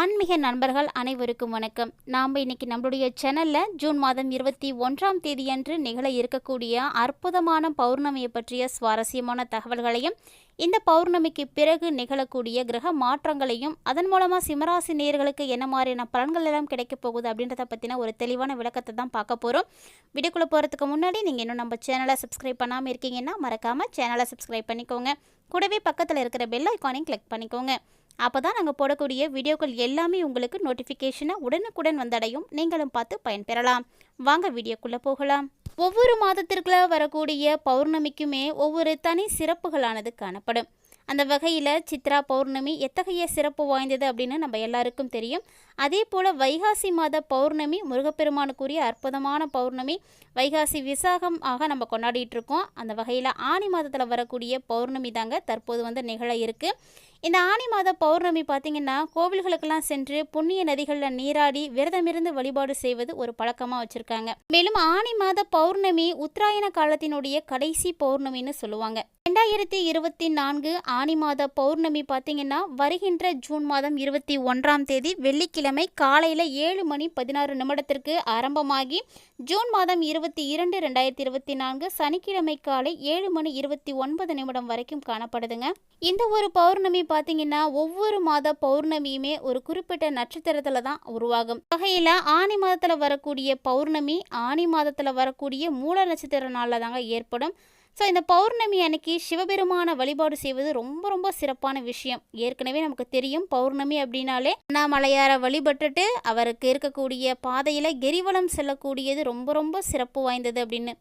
ஆன்மீக நண்பர்கள் அனைவருக்கும் வணக்கம். நாம் இன்னைக்கு நம்மளுடைய சேனலில் ஜூன் மாதம் இருபத்தி ஒன்றாம் தேதியன்று நிகழ இருக்கக்கூடிய அற்புதமான பௌர்ணமியை பற்றிய சுவாரஸ்யமான தகவல்களையும் இந்த பௌர்ணமிக்கு பிறகு நிகழக்கூடிய கிரக மாற்றங்களையும் அதன் மூலமாக சிம்மராசி நேயர்களுக்கு என்ன மாதிரியான பலன்கள் எல்லாம் கிடைக்க போகுது அப்படின்றத பற்றின ஒரு தெளிவான விளக்கத்தை தான் பார்க்க போகிறோம் வீடியோக்குள்ளே போகிறதுக்கு முன்னாடி நீங்கள் இன்னும் நம்ம சேனலை சப்ஸ்கிரைப் பண்ணாமல் இருக்கீங்கன்னா மறக்காமல் சேனலை சப்ஸ்கிரைப் பண்ணிக்கோங்க. கூடவே பக்கத்தில் இருக்கிற பெல் ஐக்கானையும் கிளிக் பண்ணிக்கோங்க. அப்போ தான் நாங்கள் போடக்கூடிய வீடியோக்கள் எல்லாமே உங்களுக்கு நோட்டிஃபிகேஷனாக உடனுக்குடன் வந்தடையும். நீங்களும் பார்த்து பயன்பெறலாம். வாங்க வீடியோக்குள்ளே போகலாம். ஒவ்வொரு மாதத்திற்குள்ள வரக்கூடிய பௌர்ணமிக்குமே ஒவ்வொரு தனி சிறப்புகளானது காணப்படும். அந்த வகையில் சித்ரா பௌர்ணமி எத்தகைய சிறப்பு வாய்ந்தது அப்படின்னு நம்ம எல்லாருக்கும் தெரியும். அதே போல் வைகாசி மாத பௌர்ணமி முருகப்பெருமானுக்குரிய அற்புதமான பௌர்ணமி வைகாசி விசாகம் ஆக நம்ம கொண்டாடிட்டு இருக்கோம். அந்த வகையில் ஆனி மாதத்தில் வரக்கூடிய பௌர்ணமி தாங்க தற்போது வந்து நிகழ இருக்குது இந்த ஆனி மாத பௌர்ணமி பார்த்திங்கன்னா கோவில்களுக்கெல்லாம் சென்று புண்ணிய நதிகளில் நீராடி விரதமிருந்து வழிபாடு செய்வது ஒரு பழக்கமாக வச்சுருக்காங்க. மேலும் ஆனி மாத பௌர்ணமி உத்தராயண காலத்தினுடைய கடைசி பௌர்ணமின்னு சொல்லுவாங்க. ரெண்டாயிரத்தி இருபத்தி நான்கு ஆனி மாத பௌர்ணமி பார்த்தீங்கன்னா வருகின்ற ஜூன் மாதம் இருபத்தி ஒன்றாம் தேதி வெள்ளிக்கிழமை காலையில் ஏழு மணி பதினாறு நிமிடத்திற்கு ஆரம்பமாகி ஜூன் மாதம் இருபத்தி இரண்டு ரெண்டாயிரத்தி இருபத்தி நான்கு சனிக்கிழமை காலை ஏழு மணி இருபத்தி ஒன்பது நிமிடம் வரைக்கும் காணப்படுதுங்க. இந்த ஒரு பௌர்ணமி பார்த்தீங்கன்னா ஒவ்வொரு மாத பௌர்ணமியுமே ஒரு குறிப்பிட்ட நட்சத்திரத்தில் தான் உருவாகும். வகையில் ஆனி மாதத்தில் வரக்கூடிய பௌர்ணமி ஆனி மாதத்தில் வரக்கூடிய மூல நட்சத்திர நாளில் தாங்க ஏற்படும். ஸோ இந்த பௌர்ணமி அன்னைக்கு சிவபெருமான வழிபாடு செய்வது ரொம்ப ரொம்ப சிறப்பான விஷயம். ஏற்கனவே நமக்கு தெரியும் பௌர்ணமி அப்படின்னாலே அண்ணாமலையாரை வழிபட்டுட்டு அவருக்கு இருக்கக்கூடிய பாதையில் கிரிவலம் செல்லக்கூடியது ரொம்ப ரொம்ப சிறப்பு வாய்ந்தது அப்படின்னு.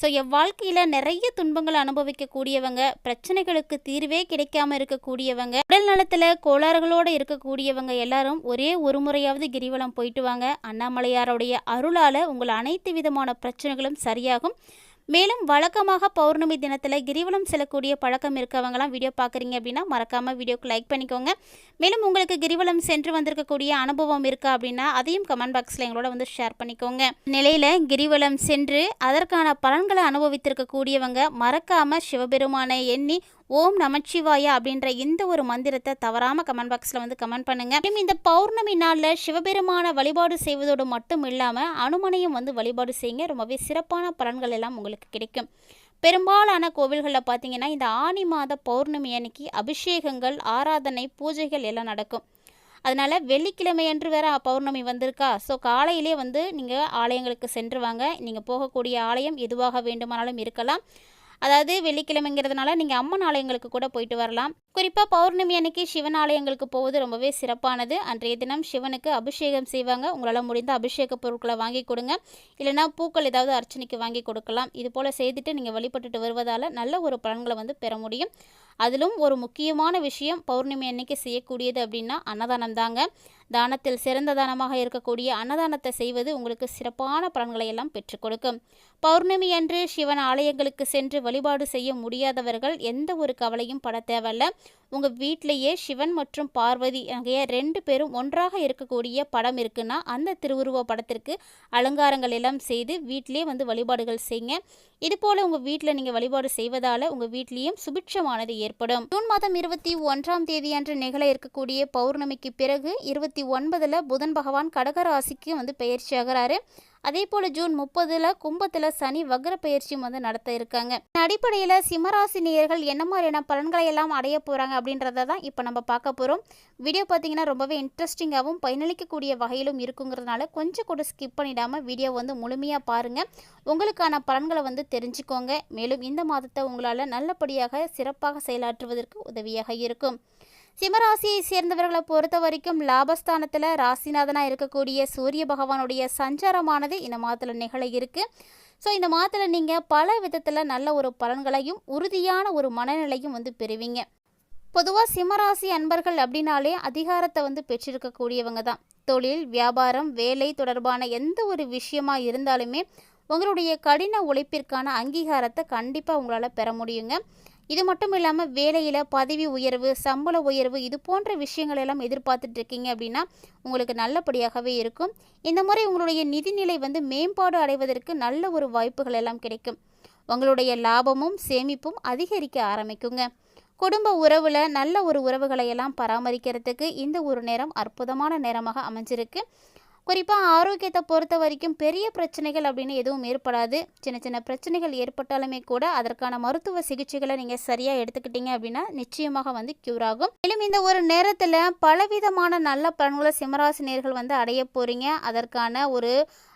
ஸோ என் வாழ்க்கையில் நிறைய துன்பங்களை அனுபவிக்கக்கூடியவங்க பிரச்சனைகளுக்கு தீர்வே கிடைக்காம இருக்கக்கூடியவங்க உடல் நலத்தில் கோளாறுகளோடு இருக்கக்கூடியவங்க எல்லாரும் ஒரே ஒரு முறையாவது கிரிவலம் போயிட்டு வாங்க. அண்ணாமலையாருடைய அருளால் உங்கள் அனைத்து விதமான பிரச்சனைகளும் சரியாகும். மேலும் வழக்கமாக பௌர்ணமி தினத்தில் கிரிவலம் செல்லக்கூடிய பழக்கம் இருக்கவங்களாம் வீடியோ பார்க்குறீங்க அப்படின்னா மறக்காமல் வீடியோக்கு லைக் பண்ணிக்கோங்க. மேலும் உங்களுக்கு கிரிவலம் சென்று வந்திருக்கக்கூடிய அனுபவம் இருக்கா அப்படின்னா அதையும் கமெண்ட் பாக்ஸில் எங்களோட வந்து ஷேர் பண்ணிக்கோங்க. நிலையில் கிரிவலம் சென்று அதற்கான பலன்களை அனுபவித்திருக்கக்கூடியவங்க மறக்காமல் சிவபெருமானை எண்ணி ஓம் நமச்சிவாயா அப்படின்ற இந்த ஒரு மந்திரத்தை தவறாமல் கமெண்ட் பாக்ஸில் வந்து கமெண்ட் பண்ணுங்க. இந்த பௌர்ணமி நாளில் சிவபெருமான வழிபாடு செய்வதோடு மட்டும் இல்லாமல் அனுமனையும் வந்து வழிபாடு செய்யுங்க. ரொம்பவே சிறப்பான பலன்கள் எல்லாம் உங்களுக்கு கிடைக்கும். பெரும்பாலான கோவில்களில் பார்த்தீங்கன்னா இந்த ஆனி மாத பௌர்ணமி அன்னைக்கு அபிஷேகங்கள் ஆராதனை பூஜைகள் எல்லாம் நடக்கும். அதனால் வெள்ளிக்கிழமை அன்று வேற பௌர்ணமி வந்திருக்கா? ஸோ காலையிலே வந்து நீங்கள் ஆலயங்களுக்கு சென்று வாங்க. நீங்கள் போகக்கூடிய ஆலயம் எதுவாக வேண்டுமானாலும் இருக்கலாம். அதாவது வெள்ளிக்கிழமைங்கிறதுனால நீங்கள் அம்மன் ஆலயங்களுக்கு கூட போயிட்டு வரலாம். குறிப்பாக பௌர்ணமி அன்னைக்கு சிவன் ஆலயங்களுக்கு போவது ரொம்பவே சிறப்பானது. அன்றைய தினம் சிவனுக்கு அபிஷேகம் செய்வாங்க. உங்களால் முடிந்த அபிஷேக பொருட்களை வாங்கி கொடுங்க. இல்லைனா பூக்கள் ஏதாவது அர்ச்சனைக்கு வாங்கி கொடுக்கலாம். இது போல் செய்துட்டு நீங்கள் வழிபட்டுட்டு வருவதால் நல்ல ஒரு பலன்களை வந்து பெற முடியும். அதிலும் ஒரு முக்கியமான விஷயம் பௌர்ணமி அன்னைக்கு செய்யக்கூடியது அப்படின்னா அன்னதானம் தாங்க. தானத்தில் சிறந்த தானமாக இருக்கக்கூடிய அன்னதானத்தை செய்வது உங்களுக்கு சிறப்பான பலன்களை எல்லாம் பெற்றுக் கொடுக்கும். பௌர்ணமி அன்று சிவன் ஆலயங்களுக்கு சென்று வழிபாடு செய்ய முடியாதவர்கள் எந்த ஒரு கவலையும் பட தேவையில்ல. உங்கள் வீட்டிலேயே சிவன் மற்றும் பார்வதி ஆகிய ரெண்டு பேரும் ஒன்றாக இருக்கக்கூடிய படம் இருக்குன்னா அந்த திருவுருவ படத்திற்கு அலங்காரங்கள் எல்லாம் செய்து வீட்டிலே வந்து வழிபாடுகள் செய்யுங்க. இது போல் உங்கள் வீட்டில் நீங்கள் வழிபாடு செய்வதால் உங்கள் வீட்லேயும் சுபிட்சமானது ஏற்படும். ஜூன் மாதம் இருபத்தி ஒன்றாம் தேதி அன்று நிகழ இருக்கக்கூடிய பௌர்ணமிக்கு பிறகு இருபத்தி ஒன்பதில் புதன் பகவான் கடகராசிக்கு வந்து பயிற்சி ஆகிறாரு. அதே போல் ஜூன் முப்பதில் கும்பத்தில் சனி வக்ர பயிற்சியும் வந்து நடத்த இருக்காங்க. அடிப்படையில் சிம்மராசி நேயர்கள் என்ன மாதிரியான பலன்களை எல்லாம் அடைய போகிறாங்க அப்படின்றத தான் இப்போ நம்ம பார்க்க போகிறோம் வீடியோ பார்த்தீங்கன்னா ரொம்பவே இன்ட்ரெஸ்டிங்காகவும் பயனளிக்கக்கூடிய வகையிலும் இருக்குங்கிறதுனால கொஞ்சம் கூட ஸ்கிப் பண்ணிடாமல் வீடியோ வந்து முழுமையாக பாருங்கள் உங்களுக்கான பலன்களை வந்து தெரிஞ்சுக்கோங்க. மேலும் இந்த மாதத்தை உங்களால் நல்லபடியாக சிறப்பாக செயலாற்றுவதற்கு உதவியாக இருக்கும். சிம்மராசியை சேர்ந்தவர்களை பொறுத்த வரைக்கும் லாபஸ்தானத்தில் ராசிநாதனாக இருக்கக்கூடிய சூரிய பகவானுடைய சஞ்சாரமானது இந்த மாதத்தில் நிகழ இருக்கு. ஸோ இந்த மாதத்தில் நீங்கள் பல விதத்தில் நல்ல ஒரு பலன்களையும் உறுதியான ஒரு மனநிலையும் வந்து பெறுவீங்க. பொதுவாக சிம்மராசி அன்பர்கள் அப்படின்னாலே அதிகாரத்தை வந்து பெற்றிருக்கக்கூடியவங்க தான். தொழில் வியாபாரம் வேலை தொடர்பான எந்த ஒரு விஷயமா இருந்தாலுமே உங்களுடைய கடின உழைப்பிற்கான அங்கீகாரத்தை கண்டிப்பாக உங்களால் பெற முடியுங்க. இது மட்டும் இல்லாமல் வேலையில் பதவி உயர்வு சம்பள உயர்வு இது போன்ற விஷயங்கள் எல்லாம் எதிர்பார்த்துட்டு இருக்கீங்க அப்படின்னா உங்களுக்கு நல்லபடியாகவே இருக்கும். இந்த முறை உங்களுடைய நிதிநிலை வந்து மேம்பாடு அடைவதற்கு நல்ல ஒரு வாய்ப்புகள் எல்லாம் கிடைக்கும். உங்களுடைய லாபமும் சேமிப்பும் அதிகரிக்க ஆரம்பிக்குங்க. குடும்ப உறவில் நல்ல ஒரு உறவுகளை எல்லாம் பராமரிக்கிறதுக்கு இந்த ஒரு நேரம் அற்புதமான நேரமாக அமைஞ்சிருக்கு. குறிப்பாக ஆரோக்கியத்தை பொறுத்த வரைக்கும் பெரிய பிரச்சனைகள் அப்படின்னு எதுவும் ஏற்படாது. சின்ன சின்ன பிரச்சனைகள் ஏற்பட்டாலுமே கூட அதற்கான மருத்துவ சிகிச்சைகளை நீங்கள் சரியாக எடுத்துக்கிட்டீங்க அப்படின்னா நிச்சயமாக வந்து க்யூர் ஆகும். மேலும் இந்த ஒரு நேரத்தில் பலவிதமான நல்ல பலன்களை சிம்மராசினியர்கள் வந்து அடைய போகிறீங்க அதற்கான ஒரு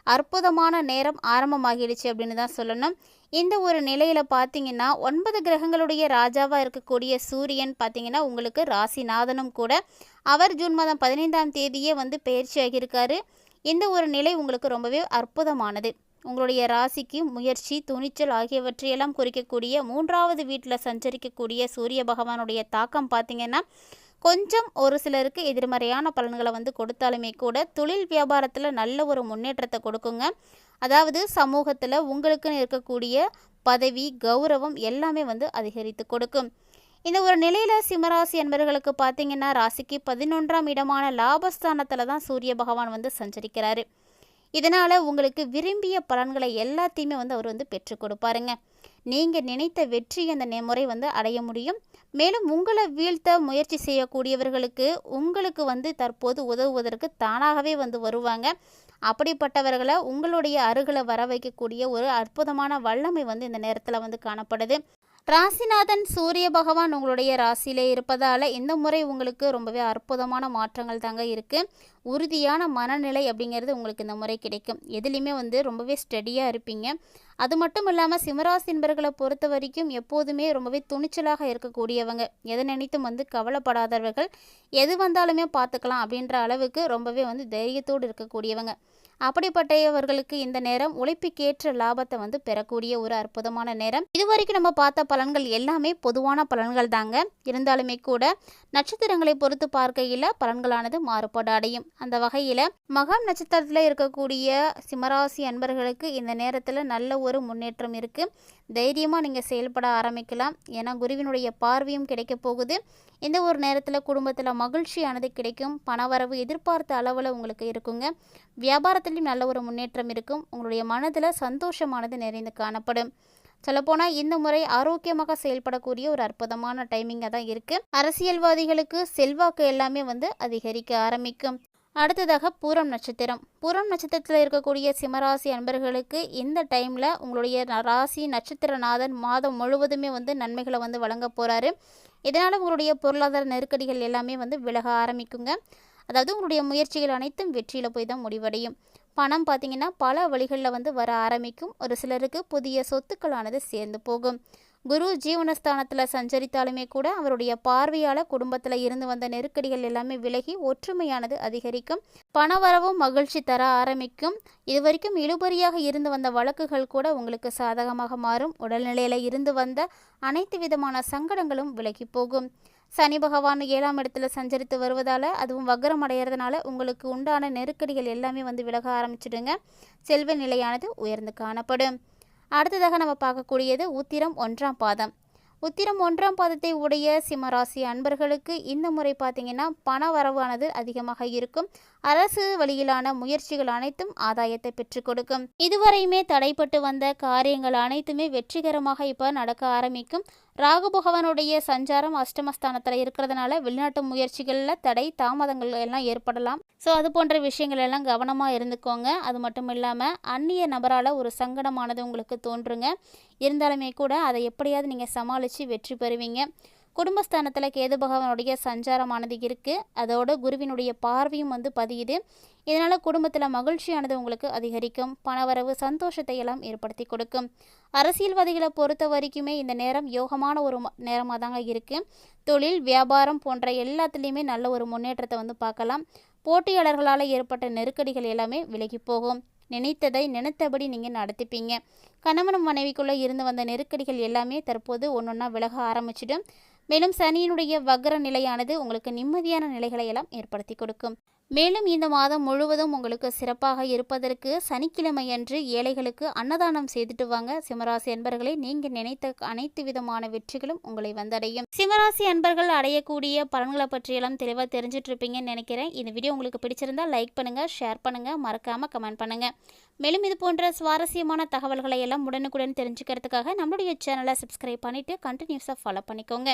அற்புதமான நேரம் ஆரம்பமாகிடுச்சு அப்படின்னு தான் சொல்லணும். இந்த ஒரு நிலையில் பார்த்தீங்கன்னா ஒன்பது கிரகங்களுடைய ராஜாவாக இருக்கக்கூடிய சூரியன் பார்த்தீங்கன்னா உங்களுக்கு ராசிநாதனும் கூட. அவர் ஜூன் மாதம் பதினைந்தாம் தேதியே வந்து பயிற்சி ஆகியிருக்காரு. இந்த ஒரு நிலை உங்களுக்கு ரொம்பவே அற்புதமானது. உங்களுடைய ராசிக்கு முயற்சி துணிச்சல் ஆகியவற்றையெல்லாம் குறிக்கக்கூடிய மூன்றாவது வீட்டில் சஞ்சரிக்கக்கூடிய சூரிய பகவானுடைய தாக்கம் பார்த்திங்கன்னா கொஞ்சம் ஒரு சிலருக்கு எதிர்மறையான பலன்களை வந்து கொடுத்தாலுமே கூட தொழில் வியாபாரத்தில் நல்ல ஒரு முன்னேற்றத்தை கொடுக்குங்க. அதாவது சமூகத்தில் உங்களுக்குன்னு இருக்கக்கூடிய பதவி கௌரவம் எல்லாமே வந்து அதிகரித்து கொடுக்கும். இந்த ஒரு நிலையில் சிம்மராசி என்பவர்களுக்கு பார்த்தீங்கன்னா ராசிக்கு பதினொன்றாம் இடமான லாபஸ்தானத்தில் தான் சூரிய பகவான் வந்து சஞ்சரிக்கிறாரு. இதனால் உங்களுக்கு விரும்பிய பலன்களை எல்லாத்தையுமே வந்து அவர் வந்து பெற்றுக் கொடுப்பாருங்க. நீங்கள் நினைத்த வெற்றி அந்த முறை வந்து அடைய முடியும். மேலும் உங்களை வீழ்த்த முயற்சி செய்யக்கூடியவர்களுக்கு உங்களுக்கு வந்து தற்போது உதவுவதற்கு தானாகவே வந்து வருவாங்க. அப்படிப்பட்டவர்களை உங்களுடைய அருகில் வர வைக்கக்கூடிய ஒரு அற்புதமான வல்லமை வந்து இந்த நேரத்தில் வந்து காணப்படுது. ராசிநாதன் சூரிய பகவான் உங்களுடைய ராசியிலே இருப்பதால் இந்த முறை உங்களுக்கு ரொம்பவே அற்புதமான மாற்றங்கள் தாங்க இருக்குது உறுதியான மனநிலை அப்படிங்கிறது உங்களுக்கு இந்த முறை கிடைக்கும். எதுலேயுமே வந்து ரொம்பவே ஸ்டடியாக இருப்பீங்க. அது மட்டும் இல்லாமல் சிம்மராசி என்பர்களை பொறுத்த வரைக்கும் எப்போதுமே ரொம்பவே துணிச்சலாக இருக்கக்கூடியவங்க. எதை நினைத்தும் வந்து கவலைப்படாதவர்கள். எது வந்தாலுமே பார்த்துக்கலாம் அப்படின்ற அளவுக்கு ரொம்பவே வந்து தைரியத்தோடு இருக்கக்கூடியவங்க. அப்படிப்பட்டவர்களுக்கு இந்த நேரம் உழைப்புக்கேற்ற லாபத்தை வந்து பெறக்கூடிய ஒரு அற்புதமான நேரம். இதுவரைக்கும் நம்ம பார்த்த பலன்கள் எல்லாமே பொதுவான பலன்கள் தாங்க. இருந்தாலுமே கூட நட்சத்திரங்களை பொறுத்து பார்க்கையில் பலன்களானது மாறுபாடு அடையும். அந்த வகையில் மகம் நட்சத்திரத்தில் இருக்கக்கூடிய சிம்மராசி அன்பர்களுக்கு இந்த நேரத்தில் நல்ல ஒரு முன்னேற்றம் இருக்குது தைரியமாக நீங்கள் செயல்பட ஆரம்பிக்கலாம். ஏன்னா குருவினுடைய பார்வையும் கிடைக்க போகுது. இந்த ஒரு நேரத்தில் குடும்பத்தில் மகிழ்ச்சியானது கிடைக்கும். பணவரவு எதிர்பார்த்த அளவில் உங்களுக்கு இருக்குங்க. எல்லாத்துலேயும் நல்ல ஒரு முன்னேற்றம் இருக்கும். உங்களுடைய மனதில் சந்தோஷமானது நிறைந்து காணப்படும். சொல்லப்போனால் இந்த முறை ஆரோக்கியமாக செயல்படக்கூடிய ஒரு அற்புதமான டைமிங்காக தான் இருக்குது அரசியல்வாதிகளுக்கு செல்வாக்கு எல்லாமே வந்து அதிகரிக்க ஆரம்பிக்கும். அடுத்ததாக பூரம் நட்சத்திரம். பூரம் நட்சத்திரத்தில் இருக்கக்கூடிய சிம்மராசி அன்பர்களுக்கு இந்த டைமில் உங்களுடைய ராசி நட்சத்திரநாதன் மாதம் முழுவதுமே வந்து நன்மைகளை வந்து வழங்க போகிறாரு இதனால் உங்களுடைய பொருளாதார நெருக்கடிகள் எல்லாமே வந்து விலக ஆரம்பிக்குங்க. அதாவது உங்களுடைய முயற்சிகள் அனைத்தும் வெற்றியில் போய் தான் முடிவடையும். பணம் பார்த்திங்கன்னா பல வழிகளில் வந்து வர ஆரம்பிக்கும். ஒரு சிலருக்கு புதிய சொத்துக்களானது சேர்ந்து போகும். குரு ஜீவனஸ்தானத்தில் சஞ்சரித்தாலுமே கூட அவருடைய பார்வையால் குடும்பத்தில் இருந்து வந்த நெருக்கடிகள் எல்லாமே விலகி ஒற்றுமையானது அதிகரிக்கும். பணவரவும் மகிழ்ச்சி தர ஆரம்பிக்கும். இதுவரைக்கும் இழுபறியாக இருந்து வந்த வழக்குகள் கூட உங்களுக்கு சாதகமாக மாறும். உடல்நிலையில் இருந்து வந்த அனைத்து விதமான சங்கடங்களும் விலகி போகும். சனி பகவான் ஏழாம் இடத்துல சஞ்சரித்து வருவதால் அதுவும் வக்ரம் அடைகிறதுனால உங்களுக்கு உண்டான நெருக்கடிகள் எல்லாமே வந்து விலக ஆரம்பிச்சிடுங்க. செல்வ நிலையானது உயர்ந்து காணப்படும். அடுத்ததாக நம்ம பார்க்கக்கூடியது உத்திரம் ஒன்றாம் பாதம். உத்திரம் ஒன்றாம் பாதத்தை உடைய சிம்மராசி அன்பர்களுக்கு இந்த முறை பார்த்தீங்கன்னா பண வரவானது அதிகமாக இருக்கும். அரசு வழியிலான முயற்சிகள் அனைத்தும் ஆதாயத்தை பெற்றுக் கொடுக்கும். இதுவரையுமே தடைப்பட்டு வந்த காரியங்கள் அனைத்துமே வெற்றிகரமாக இப்போ நடக்க ஆரம்பிக்கும். ராகு பகவானுடைய சஞ்சாரம் அஷ்டமஸ்தானத்தில் இருக்கிறதுனால வெளிநாட்டு முயற்சிகளில் தடை தாமதங்கள் எல்லாம் ஏற்படலாம். ஸோ அது போன்ற விஷயங்கள் எல்லாம் கவனமாக இருந்துக்கோங்க. அது மட்டும் இல்லாமல் அந்நிய நபரால் ஒரு சங்கடமானது உங்களுக்கு தோன்றுங்க. இருந்தாலுமே கூட அதை எப்படியாவது நீங்கள் சமாளித்து வெற்றி பெறுவீங்க. குடும்பஸ்தானத்தில் கேது பகவானுடைய சஞ்சாரமானது இருக்குது அதோட குருவினுடைய பார்வையும் வந்து பதியுது. இதனால் குடும்பத்தில் மகிழ்ச்சியானது உங்களுக்கு அதிகரிக்கும். பணவரவு சந்தோஷத்தை எல்லாம் ஏற்படுத்தி கொடுக்கும். அரசியல்வாதிகளை பொறுத்த வரைக்குமே இந்த நேரம் யோகமான ஒரு நேரமாக தாங்க இருக்குது தொழில் வியாபாரம் போன்ற எல்லாத்துலேயுமே நல்ல ஒரு முன்னேற்றத்தை வந்து பார்க்கலாம். போட்டியாளர்களால் ஏற்பட்ட நெருக்கடிகள் எல்லாமே விலகி போகும். நினைத்ததை நினைத்தபடி நீங்கள் நடத்திப்பீங்க. கணவனும் மனைவிக்குள்ளே இருந்து வந்த நெருக்கடிகள் எல்லாமே தற்போது ஒன்று ஒன்றா விலக ஆரம்பிச்சிடும். மேலும் சனியினுடைய வக்ர நிலையானது உங்களுக்கு நிம்மதியான நிலைகளை எல்லாம் ஏற்படுத்தி கொடுக்கும். மேலும் இந்த மாதம் முழுவதும் உங்களுக்கு சிறப்பாக இருப்பதற்கு சனிக்கிழமையன்று ஏழைகளுக்கு அன்னதானம் செய்துட்டு வாங்க. சிம்மராசி அன்பர்களை நீங்கள் நினைத்த அனைத்து விதமான வெற்றிகளும் உங்களை வந்தடையும். சிம்மராசி அன்பர்கள் அடையக்கூடிய பலன்களை பற்றியெல்லாம் தெளிவாக தெரிஞ்சிட்டு இருப்பீங்கன்னு நினைக்கிறேன். இந்த வீடியோ உங்களுக்கு பிடிச்சிருந்தா லைக் பண்ணுங்கள் ஷேர் பண்ணுங்கள் மறக்காமல் கமெண்ட் பண்ணுங்கள் மேலும் இது போன்ற சுவாரஸ்யமான தகவல்களை எல்லாம் உடனுக்குடன் தெரிஞ்சுக்கிறதுக்காக நம்மளுடைய சேனலை சப்ஸ்கிரைப் பண்ணிவிட்டு கண்டினியூஸாக ஃபாலோ பண்ணிக்கோங்க.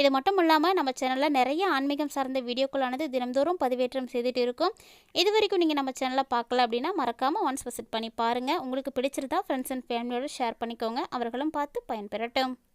இது மட்டும் இல்லாமல் நம்ம சேனலில் நிறைய ஆன்மீகம் சார்ந்த வீடியோக்களானது தினம்தோறும் பதிவேற்றம் செய்துட்டு இருக்கும். இது வரைக்கும் நீங்கள் நம்ம சேனலை பார்க்கல அப்படின்னா மறக்காமல் ஒன்ஸ் விசிட் பண்ணி பாருங்கள் உங்களுக்கு பிடிச்சிருந்தா ஃப்ரெண்ட்ஸ் அண்ட் ஃபேமிலியோட ஷேர் பண்ணிக்கோங்க. அவர்களும் பார்த்து பயன்பெறட்டும்.